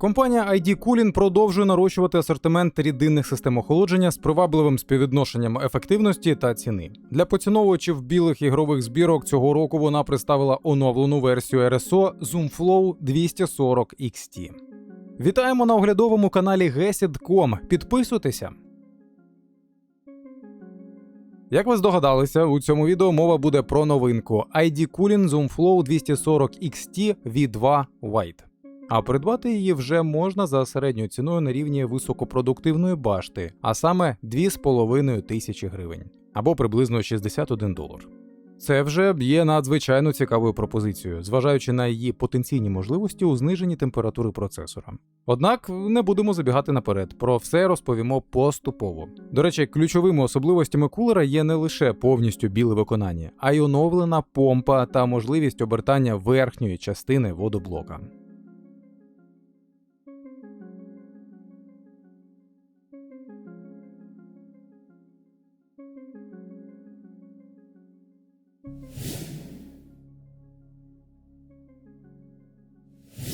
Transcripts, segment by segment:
Компанія ID Cooling продовжує нарощувати асортимент рідинних систем охолодження з привабливим співвідношенням ефективності та ціни. Для поціновувачів білих ігрових збірок цього року вона представила оновлену версію RSO ZoomFlow 240 XT. Вітаємо на оглядовому каналі Gesid.com. Підписуйтеся. Як ви здогадалися, у цьому відео мова буде про новинку ID Cooling ZoomFlow 240 XT V2 White. А придбати її вже можна за середньою ціною на рівні високопродуктивної башти, а саме 2,5 тисячі гривень або приблизно 61 долар. Це вже є надзвичайно цікавою пропозицією, зважаючи на її потенційні можливості у зниженні температури процесора. Однак не будемо забігати наперед, про все розповімо поступово. До речі, ключовими особливостями кулера є не лише повністю біле виконання, а й оновлена помпа та можливість обертання верхньої частини водоблока.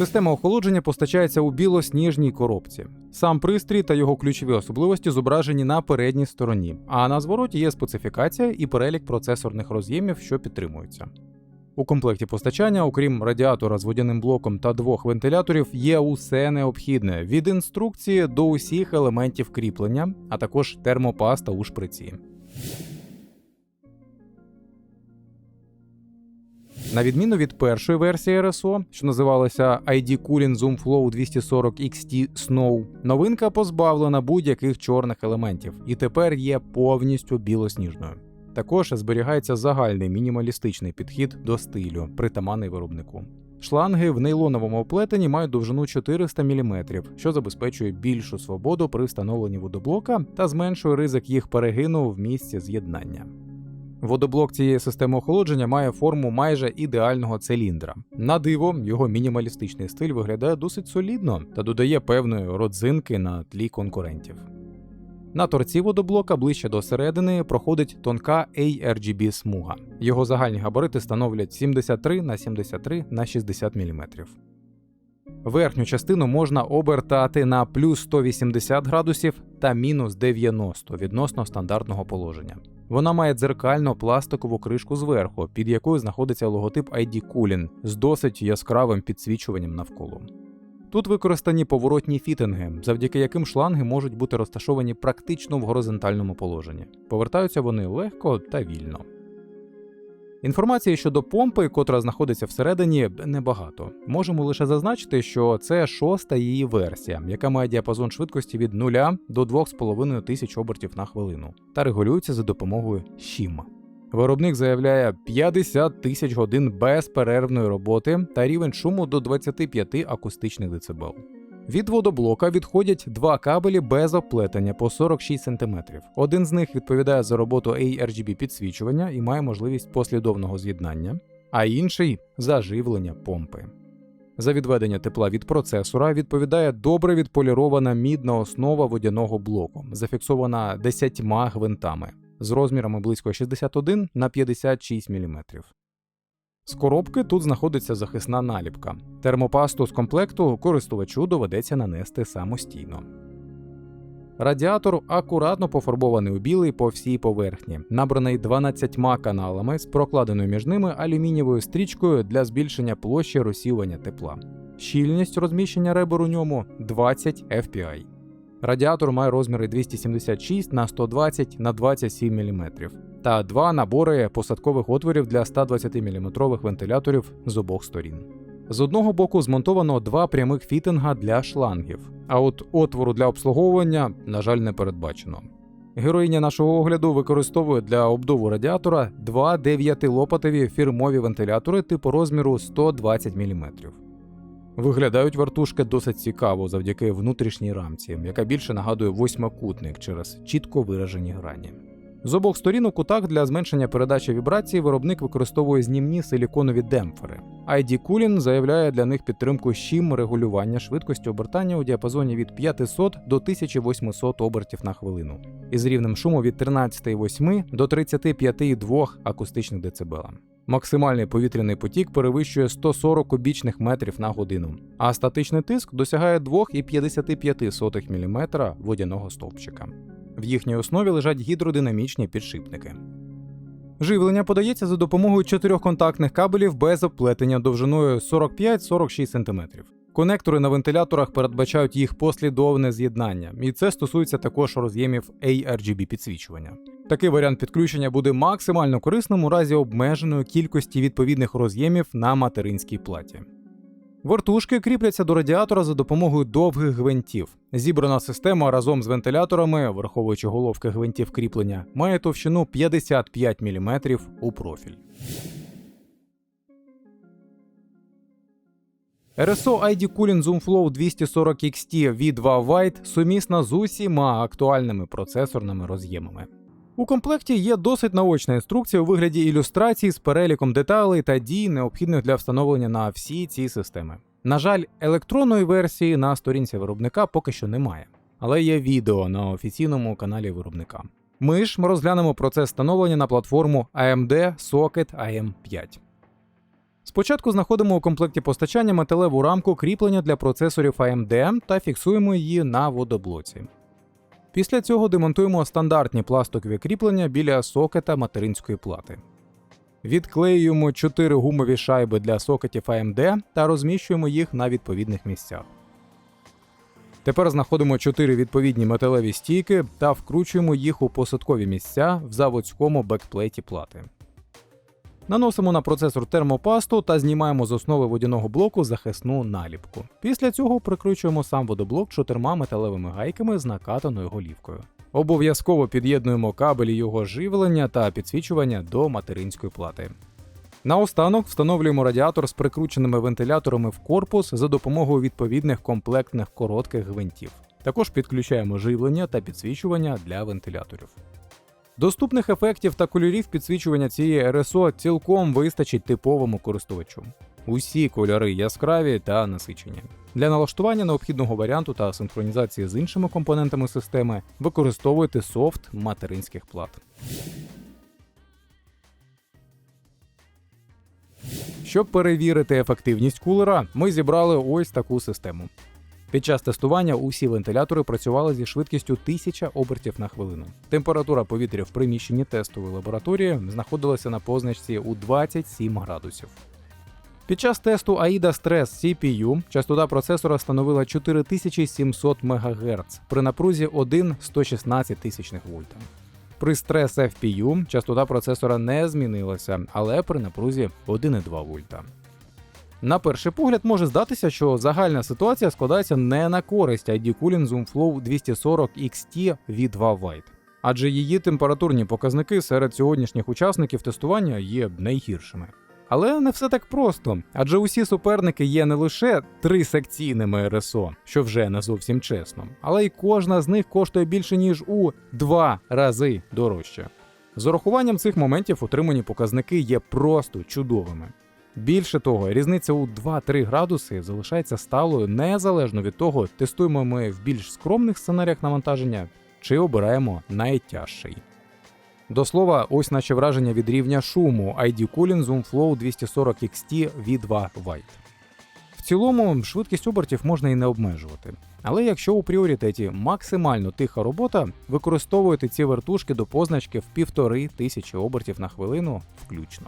Система охолодження постачається у білосніжній коробці. Сам пристрій та його ключові особливості зображені на передній стороні, а на звороті є специфікація і перелік процесорних роз'ємів, що підтримуються. У комплекті постачання, окрім радіатора з водяним блоком та двох вентиляторів, є усе необхідне від інструкції до усіх елементів кріплення, а також термопаста у шприці. На відміну від першої версії RSO, що називалася ID Cooling Zoom Flow 240 XT Snow, новинка позбавлена будь-яких чорних елементів і тепер є повністю білосніжною. Також зберігається загальний мінімалістичний підхід до стилю, притаманний виробнику. Шланги в нейлоновому оплетенні мають довжину 400 мм, що забезпечує більшу свободу при встановленні водоблока та зменшує ризик їх перегину в місці з'єднання. Водоблок цієї системи охолодження має форму майже ідеального циліндра. На диво, його мінімалістичний стиль виглядає досить солідно та додає певної родзинки на тлі конкурентів. На торці водоблока ближче до середини проходить тонка ARGB смуга. Його загальні габарити становлять 73 на 73 на 60 мм. Верхню частину можна обертати на плюс 180 градусів та мінус 90 відносно стандартного положення. Вона має дзеркально пластикову кришку зверху, під якою знаходиться логотип ID Cooling з досить яскравим підсвічуванням навколо. Тут використані поворотні фітинги, завдяки яким шланги можуть бути розташовані практично в горизонтальному положенні. Повертаються вони легко та вільно. Інформації щодо помпи, котра знаходиться всередині, небагато. Можемо лише зазначити, що це шоста її версія, яка має діапазон швидкості від 0 до 2,5 тисяч обертів на хвилину та регулюється за допомогою щім. Виробник заявляє 50 тисяч годин безперервної роботи та рівень шуму до 25 акустичних децибел. Від водоблока відходять два кабелі без оплетення по 46 см. Один з них відповідає за роботу ARGB підсвічування і має можливість послідовного з'єднання, а інший за живлення помпи. За відведення тепла від процесора відповідає добре відполірована мідна основа водяного блоку, зафіксована 10 гвинтами з розмірами близько 61 на 56 мм. З коробки тут знаходиться захисна наліпка. Термопасту з комплекту користувачу доведеться нанести самостійно. Радіатор акуратно пофарбований у білий по всій поверхні, набраний 12 каналами з прокладеною між ними алюмінієвою стрічкою для збільшення площі розсіювання тепла. Щільність розміщення ребер у ньому 20 FPI. Радіатор має розміри 276 на 120 на 27 мм та два набори посадкових отворів для 120-мм вентиляторів з обох сторін. З одного боку змонтовано два прямих фітинга для шлангів, а от отвору для обслуговування, на жаль, не передбачено. Героїня нашого огляду використовує для обдуву радіатора два 9-лопатові фірмові вентилятори типу розміру 120 мм. Виглядають вартушки досить цікаво завдяки внутрішній рамці, яка більше нагадує восьмикутник через чітко виражені грані. З обох сторін у кутах для зменшення передачі вібрації виробник використовує знімні силіконові демпфери. ID Cooling заявляє для них підтримку щім регулювання швидкості обертання у діапазоні від 500 до 1800 обертів на хвилину із рівнем шуму від 13,8 до 35,2 акустичних децибела. Максимальний повітряний потік перевищує 140 кубічних метрів на годину, а статичний тиск досягає 2,55 мм водяного стовпчика. В їхній основі лежать гідродинамічні підшипники. Живлення подається за допомогою чотирьохконтактних кабелів без обплетення довжиною 45-46 см. Конектори на вентиляторах передбачають їх послідовне з'єднання, і це стосується також роз'ємів ARGB підсвічування. Такий варіант підключення буде максимально корисним у разі обмеженої кількості відповідних роз'ємів на материнській платі. Вертушки кріпляться до радіатора за допомогою довгих гвинтів. Зібрана система разом з вентиляторами, враховуючи головки гвинтів кріплення, має товщину 55 мм у профіль. RSO ID Cooling Zoom Flow 240 XT V2 White сумісна з усіма актуальними процесорними роз'ємами. У комплекті є досить наочна інструкція у вигляді ілюстрацій з переліком деталей та дій, необхідних для встановлення на всі ці системи. На жаль, електронної версії на сторінці виробника поки що немає, але є відео на офіційному каналі виробника. Ми ж розглянемо процес встановлення на платформу AMD Socket AM5. Спочатку знаходимо у комплекті постачання металеву рамку кріплення для процесорів AMD та фіксуємо її на водоблоці. Після цього демонтуємо стандартні пластикові кріплення біля сокета материнської плати. Відклеюємо 4 гумові шайби для сокетів AMD та розміщуємо їх на відповідних місцях. Тепер знаходимо 4 відповідні металеві стійки та вкручуємо їх у посадкові місця в заводському бекплейті плати. Наносимо на процесор термопасту та знімаємо з основи водяного блоку захисну наліпку. Після цього прикручуємо сам водоблок чотирма металевими гайками з накатаною голівкою. Обов'язково під'єднуємо кабелі його живлення та підсвічування до материнської плати. Наостанок встановлюємо радіатор з прикрученими вентиляторами в корпус за допомогою відповідних комплектних коротких гвинтів. Також підключаємо живлення та підсвічування для вентиляторів. Доступних ефектів та кольорів підсвічування цієї РСО цілком вистачить типовому користувачу. Усі кольори яскраві та насичені. Для налаштування необхідного варіанту та синхронізації з іншими компонентами системи використовуйте софт материнських плат. Щоб перевірити ефективність кулера, ми зібрали ось таку систему. Під час тестування усі вентилятори працювали зі швидкістю 1000 обертів на хвилину. Температура повітря в приміщенні тестової лабораторії знаходилася на позначці у 27 градусів. Під час тесту AIDA Stress CPU частота процесора становила 4700 МГц при напрузі 1,116 тисячних вольта. При стрес FPU частота процесора не змінилася, але при напрузі 1,2 вольта. На перший погляд може здатися, що загальна ситуація складається не на користь ID Cooling Zoom Flow 240 XT V2 White. Адже її температурні показники серед сьогоднішніх учасників тестування є найгіршими. Але не все так просто, адже усі суперники є не лише трисекційними РСО, що вже не зовсім чесно, але й кожна з них коштує більше ніж у два рази дорожче. З урахуванням цих моментів отримані показники є просто чудовими. Більше того, різниця у 2-3 градуси залишається сталою незалежно від того, тестуємо ми в більш скромних сценаріях навантаження чи обираємо найтяжчий. До слова, ось наші враження від рівня шуму ID Cooling Zoom Flow 240 XT V2 White. В цілому, швидкість обертів можна і не обмежувати. Але якщо у пріоритеті максимально тиха робота, використовуйте ці вертушки до позначки в півтори тисячі обертів на хвилину включно.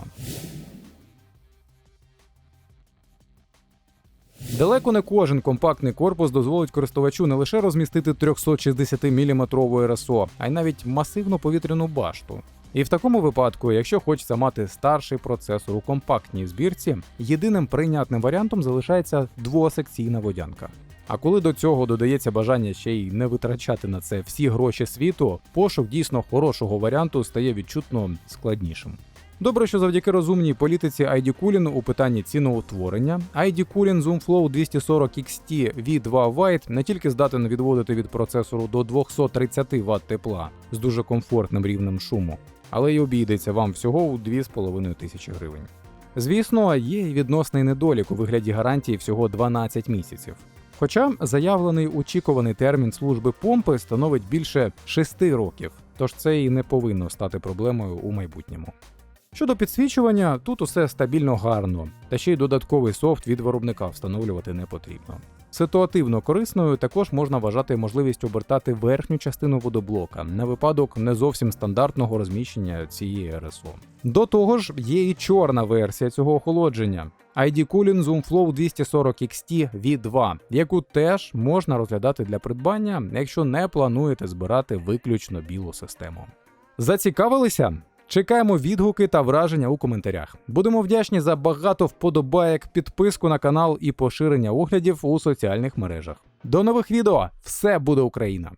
Далеко не кожен компактний корпус дозволить користувачу не лише розмістити 360 мм РСО, а й навіть масивну повітряну башту. І в такому випадку, якщо хочеться мати старший процесор у компактній збірці, єдиним прийнятним варіантом залишається двосекційна водянка. А коли до цього додається бажання ще й не витрачати на це всі гроші світу, пошук дійсно хорошого варіанту стає відчутно складнішим. Добре, що завдяки розумній політиці ID Cooling у питанні ціноутворення ID Cooling Zoom Flow 240 XT V2 White не тільки здатен відводити від процесору до 230 Вт тепла з дуже комфортним рівнем шуму, але й обійдеться вам всього у 2,5 тисячі гривень. Звісно, є й відносний недолік у вигляді гарантії всього 12 місяців. Хоча заявлений очікуваний термін служби помпи становить більше 6 років, тож це і не повинно стати проблемою у майбутньому. Щодо підсвічування, тут усе стабільно гарно, та ще й додатковий софт від виробника встановлювати не потрібно. Ситуативно корисною також можна вважати можливість обертати верхню частину водоблока на випадок не зовсім стандартного розміщення цієї РСО. До того ж, є і чорна версія цього охолодження ID Cooling Zoom Flow 240 XT V2, яку теж можна розглядати для придбання, якщо не плануєте збирати виключно білу систему. Зацікавилися? Чекаємо відгуки та враження у коментарях. Будемо вдячні за багато вподобаєк, підписку на канал і поширення оглядів у соціальних мережах. До нових відео! Все буде Україна!